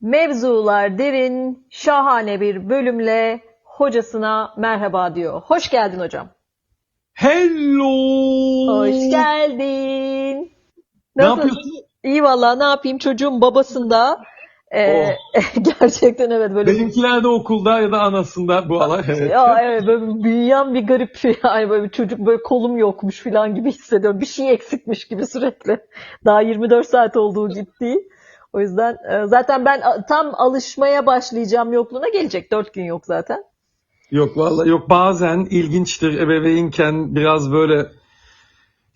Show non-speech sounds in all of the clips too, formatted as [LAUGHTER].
Mevzular derin, şahane bir bölümle hocasına merhaba diyor. Hoş geldin hocam. Hello. Hoş geldin. Ne Nasıl? yapıyorsun? İyi valla ne yapayım çocuğum babasında. Ee, [LAUGHS] gerçekten evet böyle Benimkiler de okulda ya da anasında bu aralar. Evet. ya evet böyle büyüyen bir garip [LAUGHS] yani böyle bir çocuk böyle kolum yokmuş falan gibi hissediyorum. Bir şey eksikmiş gibi sürekli. Daha 24 saat olduğu ciddi. O yüzden e, zaten ben tam alışmaya başlayacağım yokluğuna gelecek. 4 gün yok zaten. Yok vallahi yok bazen ilginçtir ebeveynken biraz böyle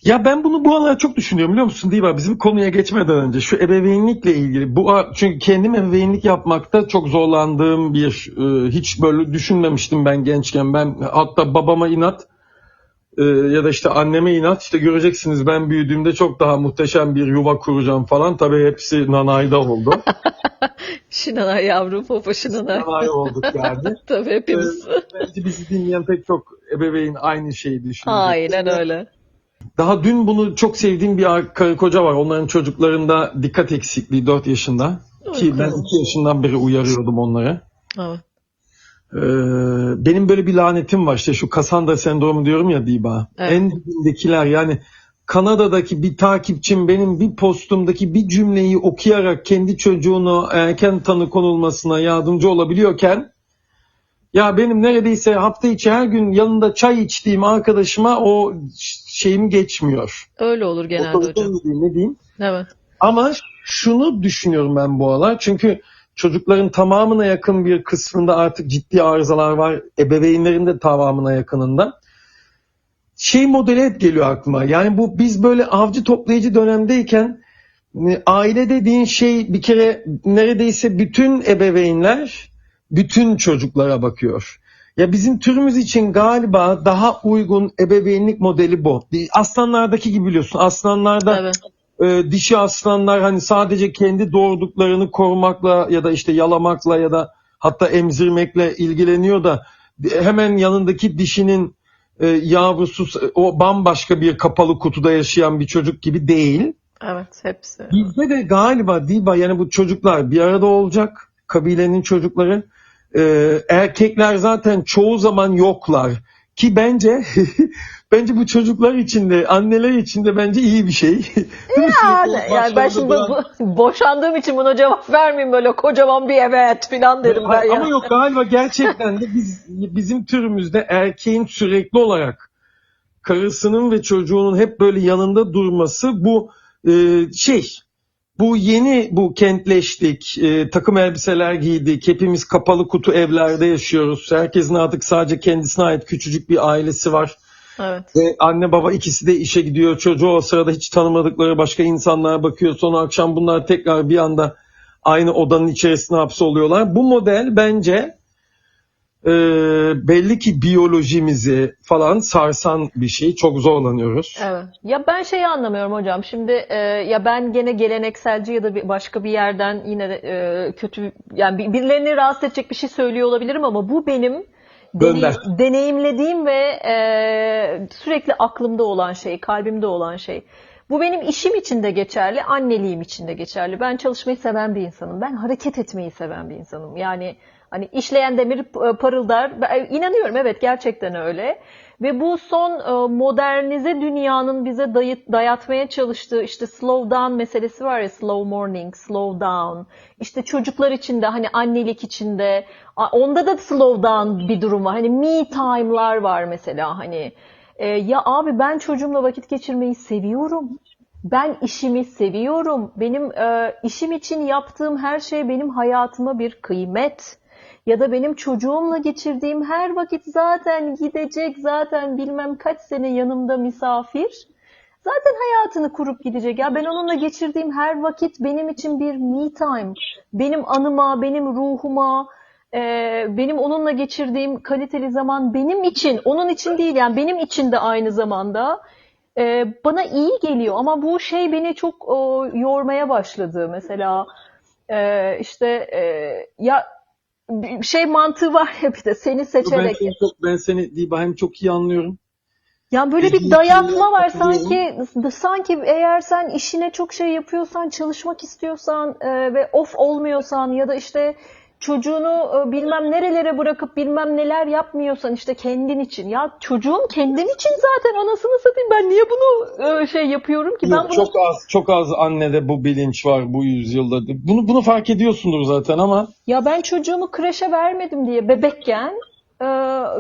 ya ben bunu bu aralar çok düşünüyorum biliyor musun Diva bizim konuya geçmeden önce şu ebeveynlikle ilgili bu çünkü kendim ebeveynlik yapmakta çok zorlandığım bir e, hiç böyle düşünmemiştim ben gençken ben hatta babama inat e, ya da işte anneme inat işte göreceksiniz ben büyüdüğümde çok daha muhteşem bir yuva kuracağım falan tabii hepsi nanayda oldu. [LAUGHS] Şinanay yavrum, popo şinanay. nanay olduk yani. [LAUGHS] Tabii hepimiz. Bence bizi dinleyen pek çok ebeveyn aynı şeyi düşünüyor. Aynen öyle. Daha dün bunu çok sevdiğim bir ar- karı koca var. Onların çocuklarında dikkat eksikliği 4 yaşında. Ki ben 2 yaşından beri uyarıyordum onları. Evet. Ee, benim böyle bir lanetim var işte şu Cassandra sendromu diyorum ya Diba. Evet. En dibindekiler yani Kanada'daki bir takipçim benim bir postumdaki bir cümleyi okuyarak kendi çocuğunu erken tanı konulmasına yardımcı olabiliyorken ya benim neredeyse hafta içi her gün yanında çay içtiğim arkadaşıma o şeyim geçmiyor. Öyle olur genelde Otorite hocam. ne diyeyim? Evet. Ama şunu düşünüyorum ben bu aralar. Çünkü çocukların tamamına yakın bir kısmında artık ciddi arızalar var. Ebeveynlerin de tamamına yakınında. Şey modeli hep geliyor aklıma. Yani bu biz böyle avcı toplayıcı dönemdeyken e, aile dediğin şey bir kere neredeyse bütün ebeveynler bütün çocuklara bakıyor. Ya bizim türümüz için galiba daha uygun ebeveynlik modeli bu. Aslanlardaki gibi biliyorsun. Aslanlarda Evet. E, dişi aslanlar hani sadece kendi doğurduklarını korumakla ya da işte yalamakla ya da hatta emzirmekle ilgileniyor da hemen yanındaki dişinin e, yavrusu o bambaşka bir kapalı kutuda yaşayan bir çocuk gibi değil. Evet. Hepsi. Bizde de galiba Diba yani bu çocuklar bir arada olacak kabilenin çocukları. E, erkekler zaten çoğu zaman yoklar ki bence [LAUGHS] bence bu çocuklar için de anneler için de bence iyi bir şey. [LAUGHS] Yani, yani ben şimdi duran- bu- boşandığım için buna cevap vermeyeyim böyle kocaman bir evet filan derim ben ya. Ama yok galiba gerçekten de biz bizim türümüzde erkeğin sürekli olarak karısının ve çocuğunun hep böyle yanında durması bu e, şey bu yeni bu kentleştik, e, takım elbiseler giydik, hepimiz kapalı kutu evlerde yaşıyoruz. Herkesin artık sadece kendisine ait küçücük bir ailesi var. Evet. Ve anne baba ikisi de işe gidiyor. Çocuğu o sırada hiç tanımadıkları başka insanlara bakıyor. Sonra akşam bunlar tekrar bir anda aynı odanın içerisine hapsoluyorlar. Bu model bence e, belli ki biyolojimizi falan sarsan bir şey. Çok zorlanıyoruz. Evet. Ya ben şeyi anlamıyorum hocam. Şimdi e, ya ben gene gelenekselci ya da bir başka bir yerden yine de, e, kötü yani bir- birilerini rahatsız edecek bir şey söylüyor olabilirim ama bu benim Gönder. deneyim- deneyimlediğim ve e, sürekli aklımda olan şey, kalbimde olan şey. Bu benim işim için de geçerli, anneliğim için de geçerli. Ben çalışmayı seven bir insanım. Ben hareket etmeyi seven bir insanım. Yani hani işleyen demir e, parıldar. Ben inanıyorum evet gerçekten öyle. Ve bu son e, modernize dünyanın bize dayatmaya çalıştığı işte slow down meselesi var ya slow morning, slow down. İşte çocuklar için de hani annelik için de a- onda da slow down bir durum var. Hani me time'lar var mesela hani. E, ya abi ben çocuğumla vakit geçirmeyi seviyorum. Ben işimi seviyorum. Benim e, işim için yaptığım her şey benim hayatıma bir kıymet. Ya da benim çocuğumla geçirdiğim her vakit zaten gidecek, zaten bilmem kaç sene yanımda misafir. Zaten hayatını kurup gidecek. Ya ben onunla geçirdiğim her vakit benim için bir me time. Benim anıma, benim ruhuma, benim onunla geçirdiğim kaliteli zaman benim için, onun için değil yani benim için de aynı zamanda bana iyi geliyor. Ama bu şey beni çok yormaya başladı. Mesela işte ya şey mantığı var ya bir de seni Ben seçerek. seni çok ben seni Diba hem çok iyi anlıyorum. Ya böyle bir dayatma var sanki sanki eğer sen işine çok şey yapıyorsan, çalışmak istiyorsan e, ve off olmuyorsan ya da işte çocuğunu e, bilmem nerelere bırakıp bilmem neler yapmıyorsan işte kendin için. Ya çocuğum kendin için zaten anasını satayım ben niye bunu e, şey yapıyorum ki? Ben Yok, bunu çok az çok az annede bu bilinç var bu yüzyılda. Bunu bunu fark ediyorsundur zaten ama Ya ben çocuğumu kreşe vermedim diye bebekken e,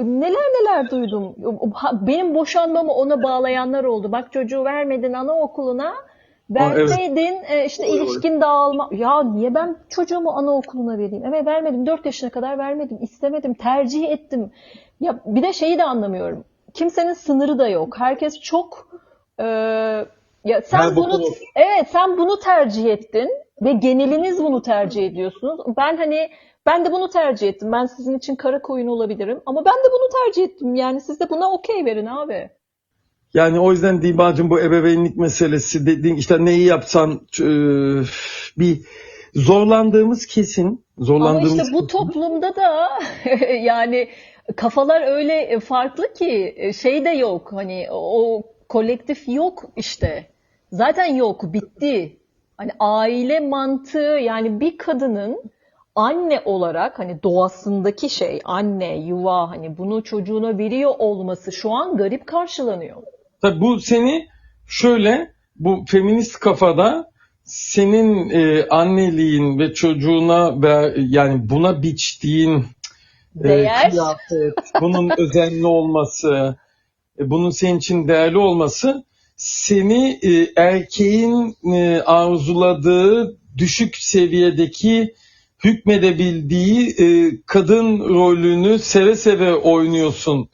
neler neler duydum. Benim boşanmamı ona bağlayanlar oldu. Bak çocuğu vermedin anaokuluna. evet. Verseydin e, işte ilişkin dağılma. Ya niye ben çocuğumu anaokuluna vereyim? Evet vermedim. 4 yaşına kadar vermedim. istemedim. Tercih ettim. Ya bir de şeyi de anlamıyorum. Kimsenin sınırı da yok. Herkes çok e, ya sen Her bunu bokunu- evet sen bunu tercih ettin ve geneliniz bunu tercih ediyorsunuz. Ben hani ben de bunu tercih ettim. Ben sizin için kara koyun olabilirim ama ben de bunu tercih ettim. Yani siz de buna okey verin abi. Yani o yüzden Dibacım bu ebeveynlik meselesi dediğin işte neyi yapsan e, bir zorlandığımız kesin. Ama Zorlandığımız işte bu toplumda da [LAUGHS] yani kafalar öyle farklı ki şey de yok. Hani o kolektif yok işte. Zaten yok, bitti. Hani aile mantığı yani bir kadının anne olarak hani doğasındaki şey anne, yuva hani bunu çocuğuna veriyor olması şu an garip karşılanıyor. Tabii bu seni şöyle bu feminist kafada senin e, anneliğin ve çocuğuna ve yani buna biçtiğin e, Değer. kıyafet, bunun [LAUGHS] özenli olması, e, bunun senin için değerli olması seni e, erkeğin e, arzuladığı düşük seviyedeki hükmedebildiği e, kadın rolünü seve seve oynuyorsun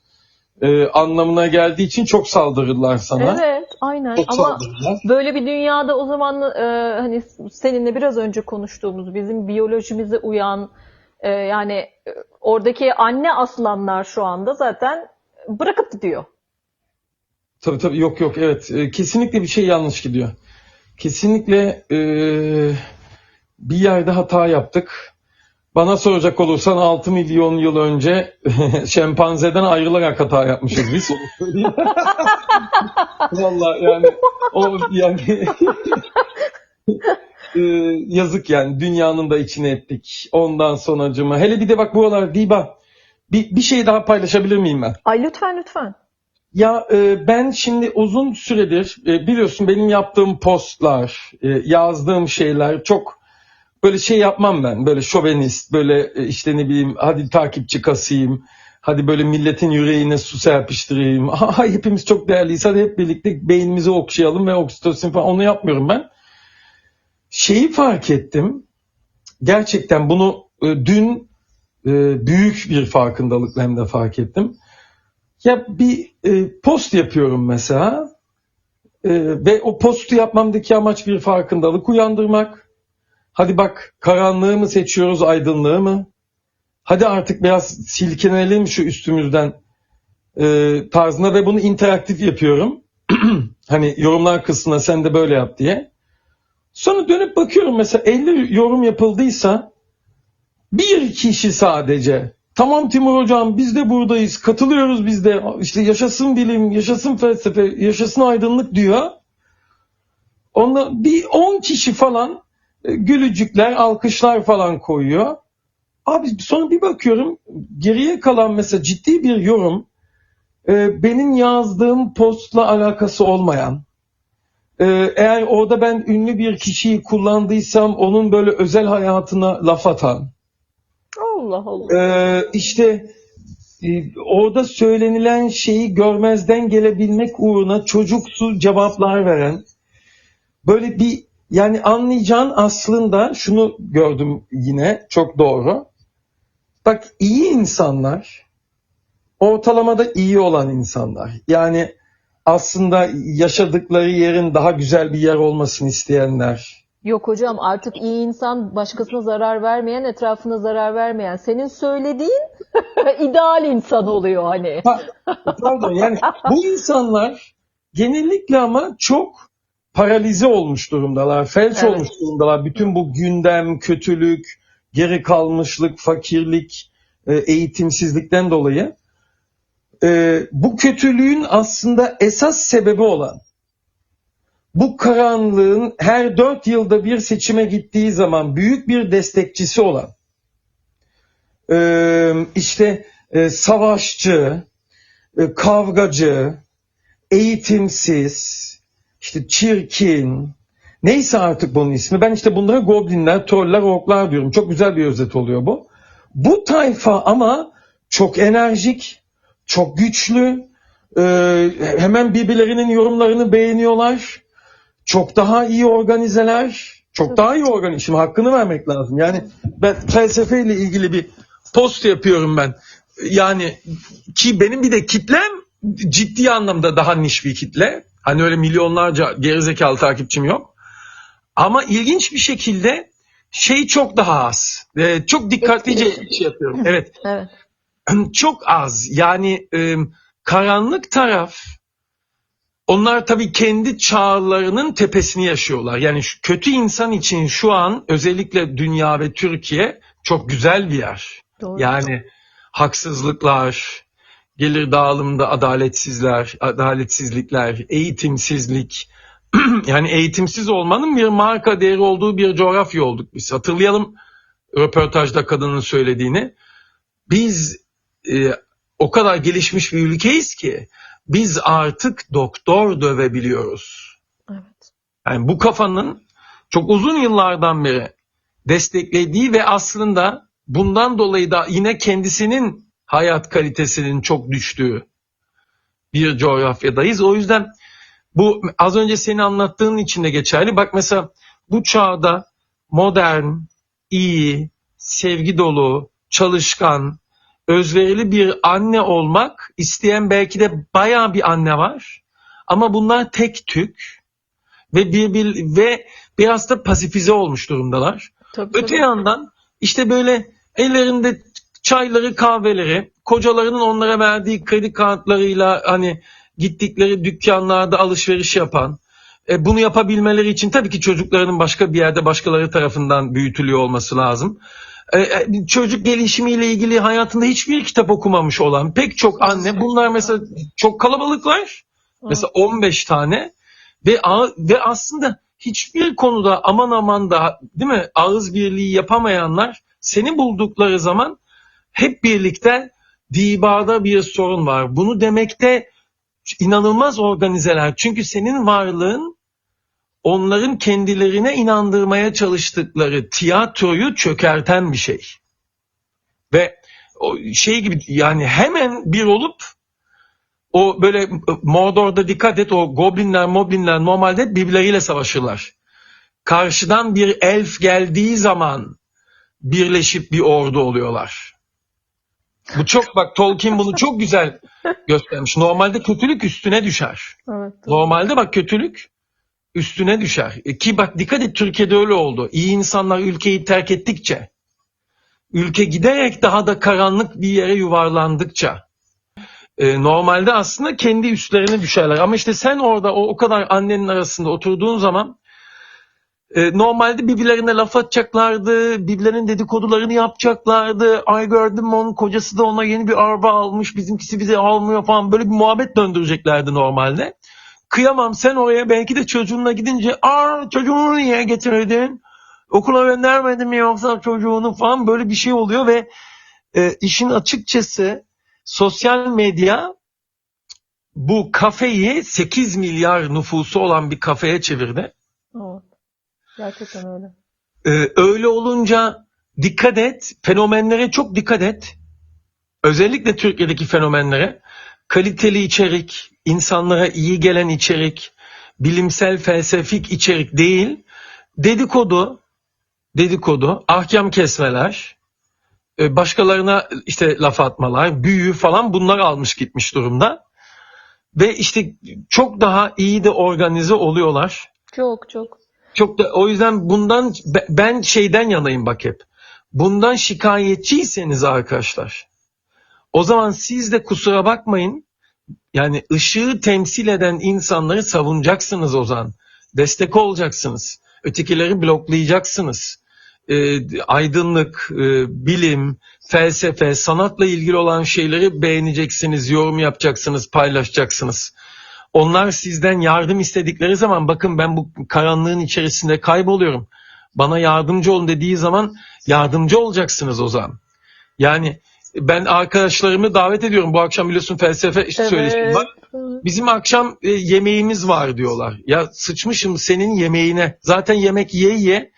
e, anlamına geldiği için çok saldırırlar sana. Evet, aynen. Çok Ama saldırırlar. Böyle bir dünyada o zaman e, hani seninle biraz önce konuştuğumuz bizim biyolojimize uyan e, yani e, oradaki anne aslanlar şu anda zaten bırakıp gidiyor. Tabii tabii yok yok evet E, kesinlikle bir şey yanlış gidiyor. Kesinlikle e, bir yerde hata yaptık. Bana soracak olursan 6 milyon yıl önce [LAUGHS] şempanzeden ayrılarak hata yapmışız biz. [LAUGHS] Vallahi yani o yani [LAUGHS] e, yazık yani dünyanın da içine ettik. Ondan sonracıma. Hele bir de bak buralar Diba. Bir, bir şey daha paylaşabilir miyim ben? Ay lütfen lütfen. Ya e, ben şimdi uzun süredir e, biliyorsun benim yaptığım postlar, e, yazdığım şeyler çok böyle şey yapmam ben. Böyle şovenist, böyle e, işte ne bileyim hadi takipçi kasayım. Hadi böyle milletin yüreğine su serpiştireyim. [LAUGHS] Aha, hepimiz çok değerliyiz. Hadi hep birlikte beynimizi okşayalım ve oksitosin falan. Onu yapmıyorum ben. Şeyi fark ettim. Gerçekten bunu e, dün e, büyük bir farkındalıkla hem de fark ettim. Ya bir post yapıyorum mesela ve o postu yapmamdaki amaç bir farkındalık uyandırmak. Hadi bak karanlığı mı seçiyoruz aydınlığı mı? Hadi artık biraz silkinelim şu üstümüzden e, tarzında ve bunu interaktif yapıyorum. [CLEARS THROAT] hani yorumlar kısmına sen de böyle yap diye. Sonra dönüp bakıyorum mesela 50 yorum yapıldıysa bir kişi sadece. Tamam Timur hocam biz de buradayız. Katılıyoruz biz de. İşte yaşasın bilim, yaşasın felsefe, yaşasın aydınlık diyor. Onda bir 10 kişi falan gülücükler, alkışlar falan koyuyor. Abi sonra bir bakıyorum geriye kalan mesela ciddi bir yorum e, benim yazdığım postla alakası olmayan. e, eğer orada ben ünlü bir kişiyi kullandıysam onun böyle özel hayatına laf atan. Allah Allah. Ee, işte e, orada söylenilen şeyi görmezden gelebilmek uğruna çocuksu cevaplar veren böyle bir yani anlayacağın aslında şunu gördüm yine çok doğru. Bak iyi insanlar ortalamada iyi olan insanlar. Yani aslında yaşadıkları yerin daha güzel bir yer olmasını isteyenler. Yok hocam artık iyi insan başkasına zarar vermeyen, etrafına zarar vermeyen. Senin söylediğin [LAUGHS] ideal insan oluyor hani. Ha, pardon yani bu insanlar genellikle ama çok paralize olmuş durumdalar, felç Evet. olmuş durumdalar. Bütün bu gündem, kötülük, geri kalmışlık, fakirlik, e, eğitimsizlikten dolayı. e, bu kötülüğün aslında esas sebebi olan bu karanlığın her dört yılda bir seçime gittiği zaman büyük bir destekçisi olan e, işte savaşçı, kavgacı, eğitimsiz, işte çirkin, neyse artık bunun ismi. Ben işte bunlara goblinler, troller, orklar diyorum. Çok güzel bir özet oluyor bu. Bu tayfa ama çok enerjik, çok güçlü, e, hemen birbirlerinin yorumlarını beğeniyorlar. Çok daha iyi organizeler, çok daha iyi organize. Şimdi hakkını vermek lazım. Yani ben felsefeyle ilgili bir post yapıyorum ben. Yani ki benim bir de kitlem ciddi anlamda daha niş bir kitle. Hani öyle milyonlarca gerizekalı takipçim yok. Ama ilginç bir şekilde şey çok daha az. Ee, çok dikkatlice şey yapıyorum. Evet. Evet. [CLEARS THROAT] çok az. Yani e, karanlık taraf onlar tabii kendi çağlarının tepesini yaşıyorlar. Yani şu kötü insan için şu an özellikle dünya ve Türkiye çok güzel bir yer. Doğru. Yani haksızlıklar, gelir dağılımında adaletsizler, adaletsizlikler, eğitimsizlik. [CLEARS THROAT] yani eğitimsiz olmanın bir marka değeri olduğu bir coğrafya olduk biz. Hatırlayalım röportajda kadının söylediğini. Biz e, o kadar gelişmiş bir ülkeyiz ki biz artık doktor dövebiliyoruz. Evet. Yani bu kafanın çok uzun yıllardan beri desteklediği ve aslında bundan dolayı da yine kendisinin hayat kalitesinin çok düştüğü bir coğrafyadayız. O yüzden bu az önce senin anlattığın için de geçerli. Bak mesela bu çağda modern, iyi, sevgi dolu, çalışkan, özverili bir anne olmak isteyen belki de bayağı bir anne var. Ama bunlar tek tük ve bir, bir ve biraz da pasifize olmuş durumdalar. Tabii, Öte tabii. yandan işte böyle ellerinde çayları, kahveleri, kocalarının onlara verdiği kredi kartlarıyla hani gittikleri dükkanlarda alışveriş yapan, e, bunu yapabilmeleri için tabii ki çocuklarının başka bir yerde başkaları tarafından büyütülüyor olması lazım. E, e, çocuk gelişimiyle ilgili hayatında hiçbir kitap okumamış olan pek çok anne bunlar mesela çok kalabalıklar. Mesela 15 tane ve ve aslında hiçbir konuda aman aman da değil mi ağız birliği yapamayanlar seni buldukları zaman hep birlikte dibada bir sorun var. Bunu demekte inanılmaz organizeler. Çünkü senin varlığın onların kendilerine inandırmaya çalıştıkları tiyatroyu çökerten bir şey. Ve o şey gibi yani hemen bir olup o böyle Mordor'da dikkat et o goblinler moblinler normalde birbirleriyle savaşırlar. Karşıdan bir elf geldiği zaman birleşip bir ordu oluyorlar. Bu çok bak Tolkien bunu çok güzel göstermiş. Normalde kötülük üstüne düşer. Evet. Normalde bak kötülük üstüne düşer. E Ki bak dikkat et Türkiye'de öyle oldu. İyi insanlar ülkeyi terk ettikçe, ülke giderek daha da karanlık bir yere yuvarlandıkça, e, normalde aslında kendi üstlerine düşerler. Ama işte sen orada o, o kadar annenin arasında oturduğun zaman e, normalde birbirlerine laf atacaklardı, birbirlerinin dedikodularını yapacaklardı. Ay gördüm onun kocası da ona yeni bir araba almış, bizimkisi bize almıyor falan böyle bir muhabbet döndüreceklerdi normalde. Kıyamam sen oraya belki de çocuğunla gidince aa çocuğunu niye getirdin? Okula göndermedin mi yoksa çocuğunu falan böyle bir şey oluyor ve e, işin açıkçası sosyal medya bu kafeyi 8 milyar nüfusu olan bir kafeye çevirdi. Evet. Gerçekten öyle. Ee, öyle olunca dikkat et, fenomenlere çok dikkat et. Özellikle Türkiye'deki fenomenlere kaliteli içerik, insanlara iyi gelen içerik, bilimsel felsefik içerik değil, dedikodu, dedikodu, ahkam kesmeler, e, başkalarına işte laf atmalar, büyü falan bunlar almış gitmiş durumda. Ve işte çok daha iyi de organize oluyorlar. Çok çok. Çok da o yüzden bundan be- ben şeyden yanayım bak hep. Bundan şikayetçiyseniz arkadaşlar. O zaman siz de kusura bakmayın. Yani ışığı temsil eden insanları savunacaksınız o zaman. Destek olacaksınız. Ötekileri bloklayacaksınız. e, aydınlık, e, bilim, felsefe, sanatla ilgili olan şeyleri beğeneceksiniz, yorum yapacaksınız, paylaşacaksınız. Onlar sizden yardım istedikleri zaman bakın ben bu karanlığın içerisinde kayboluyorum. Bana yardımcı olun dediği zaman yardımcı olacaksınız o zaman. Yani ben arkadaşlarımı davet ediyorum. Bu akşam biliyorsun felsefe işte söyleşim var. Bizim akşam e, yemeğimiz var diyorlar. Ya sıçmışım senin yemeğine. Zaten yemek ye ye.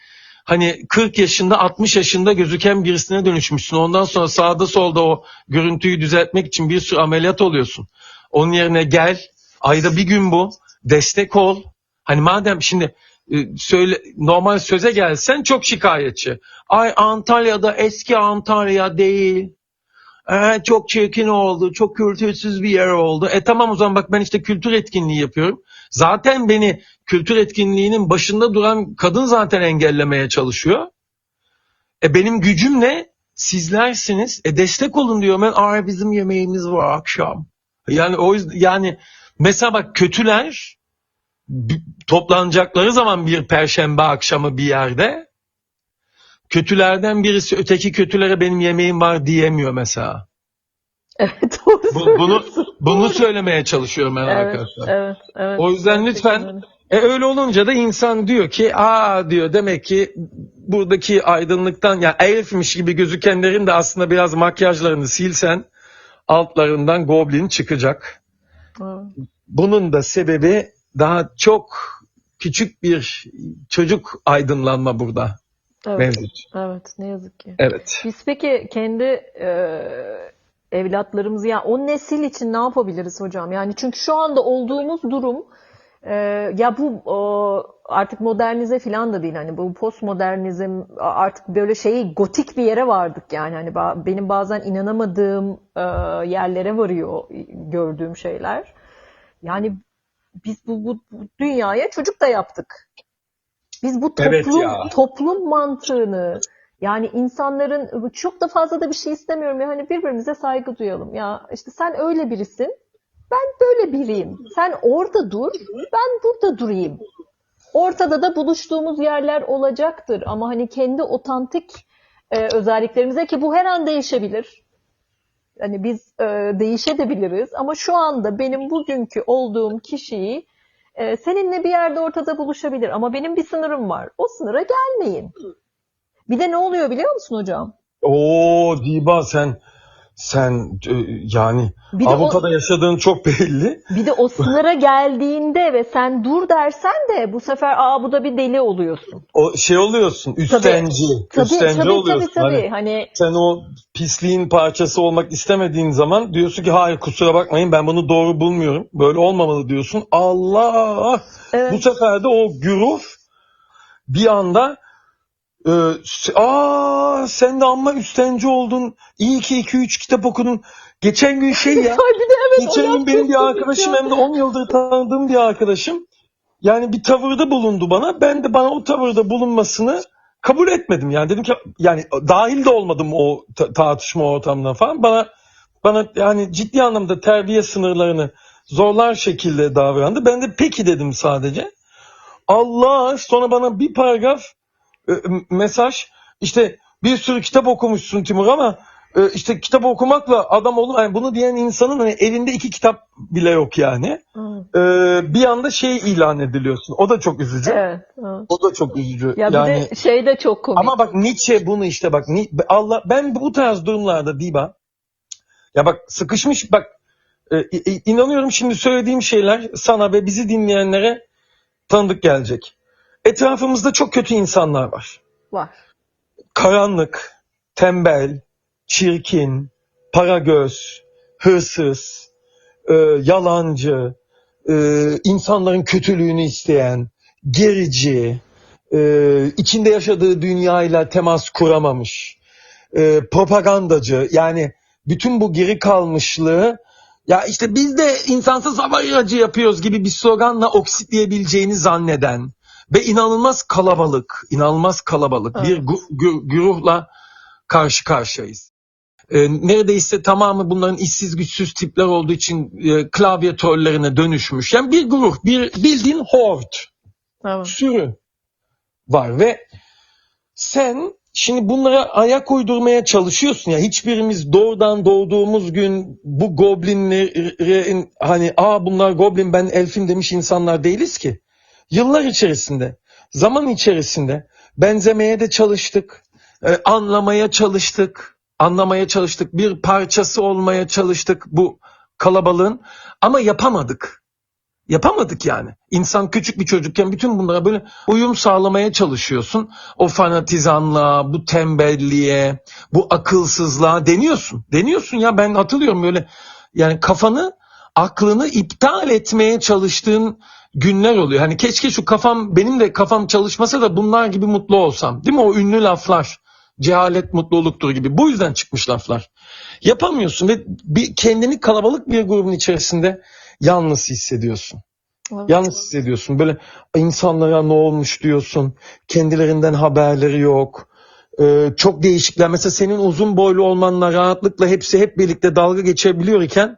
Hani 40 yaşında 60 yaşında gözüken birisine dönüşmüşsün. Ondan sonra sağda solda o görüntüyü düzeltmek için bir sürü ameliyat oluyorsun. Onun yerine gel. Ayda bir gün bu. Destek ol. Hani madem şimdi e, söyle normal söze gelsen çok şikayetçi. Ay Antalya'da eski Antalya değil. Ee, çok çirkin oldu, çok kültürsüz bir yer oldu. E tamam o zaman bak ben işte kültür etkinliği yapıyorum. Zaten beni kültür etkinliğinin başında duran kadın zaten engellemeye çalışıyor. E benim gücüm ne? Sizlersiniz. E destek olun diyor. Ben Aa, bizim yemeğimiz var akşam. Yani o yüzden yani mesela bak kötüler toplanacakları zaman bir perşembe akşamı bir yerde kötülerden birisi öteki kötülere benim yemeğim var diyemiyor mesela. Evet doğru Bu- bunu bunu söylemeye çalışıyorum ben Evet, arkadaşlar. evet, evet. O yüzden lütfen öyle. e öyle olunca da insan diyor ki aa diyor demek ki buradaki aydınlıktan ya elfmiş gibi gözükenlerin de aslında biraz makyajlarını silsen altlarından goblin çıkacak. Bunun da sebebi daha çok küçük bir çocuk aydınlanma burada Evet, mevcut. evet ne yazık ki. Evet. Biz peki kendi e, evlatlarımızı yani o nesil için ne yapabiliriz hocam? Yani çünkü şu anda olduğumuz durum e, ya bu artık modernize falan da değil hani bu postmodernizm artık böyle şey gotik bir yere vardık yani hani ba- benim bazen inanamadığım e, yerlere varıyor gördüğüm şeyler. Yani biz bu, bu, bu dünyaya çocuk da yaptık. Biz bu Evet toplum ya. toplum mantığını yani insanların çok da fazla da bir şey istemiyorum ya hani birbirimize saygı duyalım. Ya işte sen öyle birisin. Ben böyle biriyim. Sen orada dur. Ben burada durayım. Ortada da buluştuğumuz yerler olacaktır ama hani kendi otantik e, özelliklerimize ki bu her an değişebilir. Hani biz e, değişebiliriz ama şu anda benim bugünkü olduğum kişiyi e, seninle bir yerde ortada buluşabilir ama benim bir sınırım var. O sınıra gelmeyin. Bir de ne oluyor biliyor musun hocam? Oo Diba sen sen e, yani Bir de o- Avrupa'da yaşadığın çok belli. Bir de o [LAUGHS] sınıra geldiğinde ve sen dur dersen de bu sefer aa bu da bir deli oluyorsun. O şey oluyorsun, üstenci. Tabii üstenci tabii oluyorsun. tabii tabii. Hani Hani sen o pisliğin parçası olmak istemediğin zaman diyorsun ki hayır kusura bakmayın ben bunu doğru bulmuyorum. Böyle olmamalı diyorsun. Allah! evet. Bu sefer de o güruh bir anda e, s- aa sen de amma üstenci oldun. İyi ki 2-3 kitap okudun. Geçen gün şey ya. [LAUGHS] Bir de evet Geçen gün benim bir arkadaşım hem de 10 yıldır tanıdığım bir arkadaşım. Yani bir tavırda bulundu bana. Ben de bana o tavırda bulunmasını kabul etmedim. Yani dedim ki yani dahil de olmadım o ta- tartışma ortamına falan. Bana bana yani ciddi anlamda terbiye sınırlarını zorlar şekilde davrandı. Ben de peki dedim sadece. Allah sonra bana bir paragraf mesaj işte bir sürü kitap okumuşsun Timur ama e, işte kitap okumakla adam olur. Yani bunu diyen insanın hani elinde iki kitap bile yok yani. E, bir anda şey ilan ediliyorsun. O da çok üzücü. Evet. evet. O da çok üzücü. Ya bir yani de şey de çok komik. ama bak Nietzsche bunu işte bak Allah ben bu tarz durumlarda Diba ya bak sıkışmış bak e, inanıyorum şimdi söylediğim şeyler sana ve bizi dinleyenlere tanıdık gelecek. Etrafımızda çok kötü insanlar var. var. Karanlık, tembel, çirkin, paragöz, hırsız, e, yalancı, e, insanların kötülüğünü isteyen, gerici, e, içinde yaşadığı dünyayla temas kuramamış, e, propagandacı yani bütün bu geri kalmışlığı ya işte biz de insansız hava aracı yapıyoruz gibi bir sloganla oksitleyebileceğini zanneden ve inanılmaz kalabalık, inanılmaz kalabalık bir Evet. gu- gü- güruhla karşı karşıyayız. E, neredeyse tamamı bunların işsiz güçsüz tipler olduğu için e, klavye trollerine dönüşmüş. Yani bir grup, bir bildiğin horde Evet. sürü var ve sen Şimdi bunlara ayak uydurmaya çalışıyorsun ya. Hiçbirimiz doğrudan doğduğumuz gün bu goblinlerin hani aa bunlar goblin ben elfim demiş insanlar değiliz ki. Yıllar içerisinde, zaman içerisinde benzemeye de çalıştık. e, anlamaya çalıştık. Anlamaya çalıştık. Bir parçası olmaya çalıştık bu kalabalığın ama yapamadık. Yapamadık yani. İnsan küçük bir çocukken bütün bunlara böyle uyum sağlamaya çalışıyorsun. O fanatizanlığa, bu tembelliğe, bu akılsızlığa deniyorsun. Deniyorsun ya ben hatırlıyorum böyle yani kafanı, aklını iptal etmeye çalıştığın günler oluyor. Hani keşke şu kafam, benim de kafam çalışmasa da bunlar gibi mutlu olsam. Değil mi o ünlü laflar? Cehalet mutluluktur gibi. Bu yüzden çıkmış laflar. Yapamıyorsun ve bir kendini kalabalık bir grubun içerisinde yalnız hissediyorsun. Evet. Yalnız hissediyorsun. Böyle insanlara ne olmuş diyorsun. Kendilerinden haberleri yok. Ee, çok değişikler. Mesela senin uzun boylu olmanla rahatlıkla hepsi hep birlikte dalga geçebiliyor iken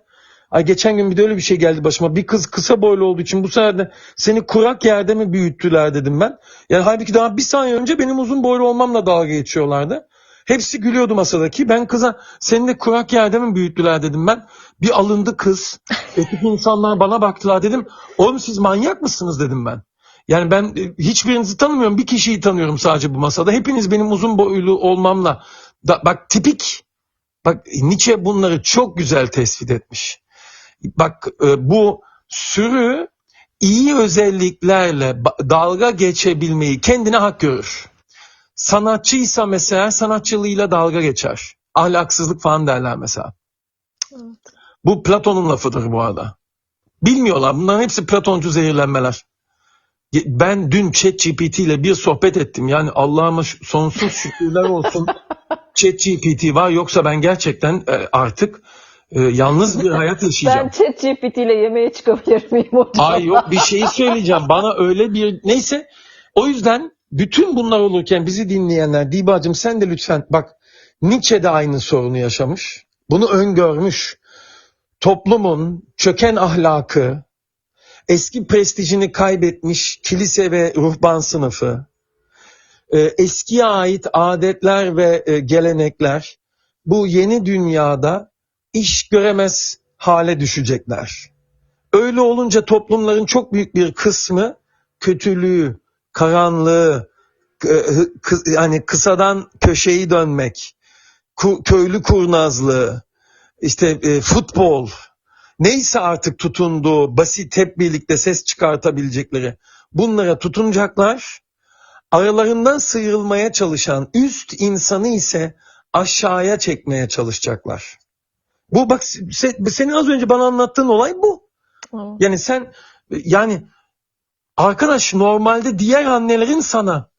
Ay geçen gün bir de öyle bir şey geldi başıma. Bir kız kısa boylu olduğu için bu sefer de seni kurak yerde mi büyüttüler dedim ben. Yani halbuki daha bir saniye önce benim uzun boylu olmamla dalga geçiyorlardı. Hepsi gülüyordu masadaki. Ben kıza seni de kurak yerde mi büyüttüler dedim ben. Bir alındı kız. [LAUGHS] Öteki insanlar bana baktılar dedim. Oğlum siz manyak mısınız dedim ben. Yani ben e, hiçbirinizi tanımıyorum. Bir kişiyi tanıyorum sadece bu masada. Hepiniz benim uzun boylu olmamla. Da, bak tipik. Bak Nietzsche bunları çok güzel tespit etmiş. Bak e, bu sürü iyi özelliklerle dalga geçebilmeyi kendine hak görür. Sanatçıysa mesela sanatçılığıyla dalga geçer. Ahlaksızlık falan derler mesela. Evet. Bu Platon'un lafıdır bu arada. Bilmiyorlar. Bunların hepsi Platoncu zehirlenmeler. Ben dün ChatGPT ile bir sohbet ettim. Yani Allah'ıma sonsuz şükürler olsun [LAUGHS] ChatGPT var. Yoksa ben gerçekten e, artık e, yalnız bir hayat yaşayacağım. Ben ChatGPT ile yemeğe çıkabilir miyim hocam? Ay yok bir şeyi söyleyeceğim. Bana öyle bir neyse. O yüzden bütün bunlar olurken bizi dinleyenler Dibacım sen de lütfen bak Nietzsche de aynı sorunu yaşamış. Bunu öngörmüş. Toplumun çöken ahlakı, eski prestijini kaybetmiş kilise ve ruhban sınıfı, e, eskiye ait adetler ve e, gelenekler bu yeni dünyada iş göremez hale düşecekler. Öyle olunca toplumların çok büyük bir kısmı kötülüğü, karanlığı, yani kısadan köşeyi dönmek, köylü kurnazlığı, işte e, futbol, neyse artık tutunduğu, basit hep birlikte ses çıkartabilecekleri bunlara tutunacaklar. Aralarından sıyrılmaya çalışan üst insanı ise aşağıya çekmeye çalışacaklar. Bu bak se- senin az önce bana anlattığın olay bu. Yani sen yani arkadaş normalde diğer annelerin sana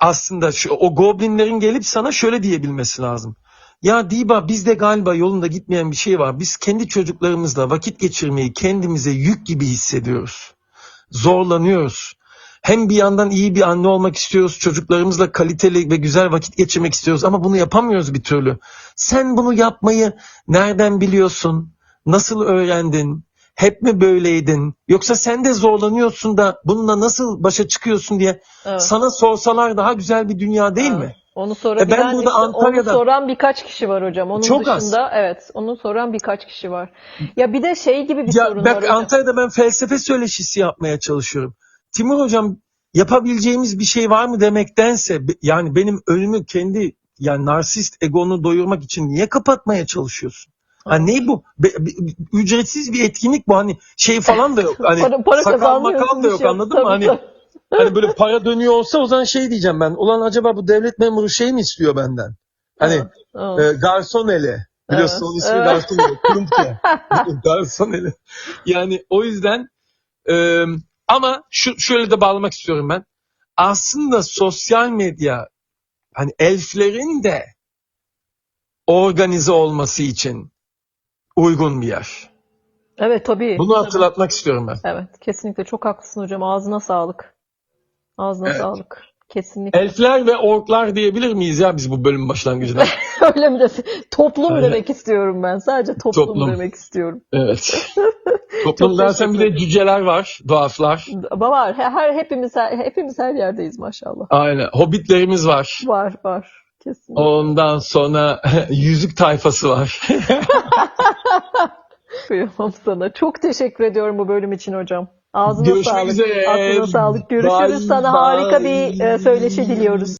aslında şu, o goblinlerin gelip sana şöyle diyebilmesi lazım. Ya Diba bizde galiba yolunda gitmeyen bir şey var. Biz kendi çocuklarımızla vakit geçirmeyi kendimize yük gibi hissediyoruz. Zorlanıyoruz. Hem bir yandan iyi bir anne olmak istiyoruz. Çocuklarımızla kaliteli ve güzel vakit geçirmek istiyoruz ama bunu yapamıyoruz bir türlü. Sen bunu yapmayı nereden biliyorsun? Nasıl öğrendin? Hep mi böyleydin? Yoksa sen de zorlanıyorsun da bununla nasıl başa çıkıyorsun diye Evet. sana sorsalar daha güzel bir dünya değil Evet. mi? Onu sorabilen, E ben burada işte Antalya'da- onu soran birkaç kişi var hocam. Onun Çok az. dışında evet, onu soran birkaç kişi var. Ya bir de şey gibi bir Ya sorun var bak. Antalya'da ben felsefe söyleşisi yapmaya çalışıyorum. Timur hocam yapabileceğimiz bir şey var mı demektense yani benim önümü kendi yani narsist egonu doyurmak için niye kapatmaya çalışıyorsun? Ha Evet. ne bu? Be- be- ücretsiz bir etkinlik bu hani şey falan da yok. Hani [LAUGHS] para, para sakal makal da yok şey anladın mı? Tabii, Hani tabii. Hani böyle para dönüyor olsa o zaman şey diyeceğim ben. Ulan acaba bu devlet memuru şey mi istiyor benden? Hani Evet, evet. e, garson eli. Biliyorsun Evet, onun ismi evet. garson. Kurumke. [LAUGHS] garson eli. Yani o yüzden e, ama şu şöyle de bağlamak istiyorum ben. Aslında sosyal medya hani elflerin de organize olması için uygun bir yer. Evet tabii. Bunu tabii. hatırlatmak istiyorum ben. Evet, kesinlikle çok haklısın hocam. Ağzına sağlık. Ağzına Evet. sağlık. Kesinlikle. Elfler ve orklar diyebilir miyiz ya biz bu bölüm başlangıcında? [LAUGHS] Öyle mi desin? Toplum Aynen. demek istiyorum ben. Sadece toplum, Toplum. demek istiyorum. Evet. [LAUGHS] Toplum dersen bir de cüceler var, doğaflar. Ama var. Her, hepimiz her, hepimiz her yerdeyiz maşallah. Aynen. Hobbitlerimiz var. Var var. Kesin. Ondan sonra [LAUGHS] yüzük tayfası var. Kıyamam sana. Çok teşekkür ediyorum bu bölüm için hocam. Ağzına Görüşmek sağlık. üzere. Aklına sağlık. Görüşürüz. Bye Sana harika bir e, söyleşi diliyoruz.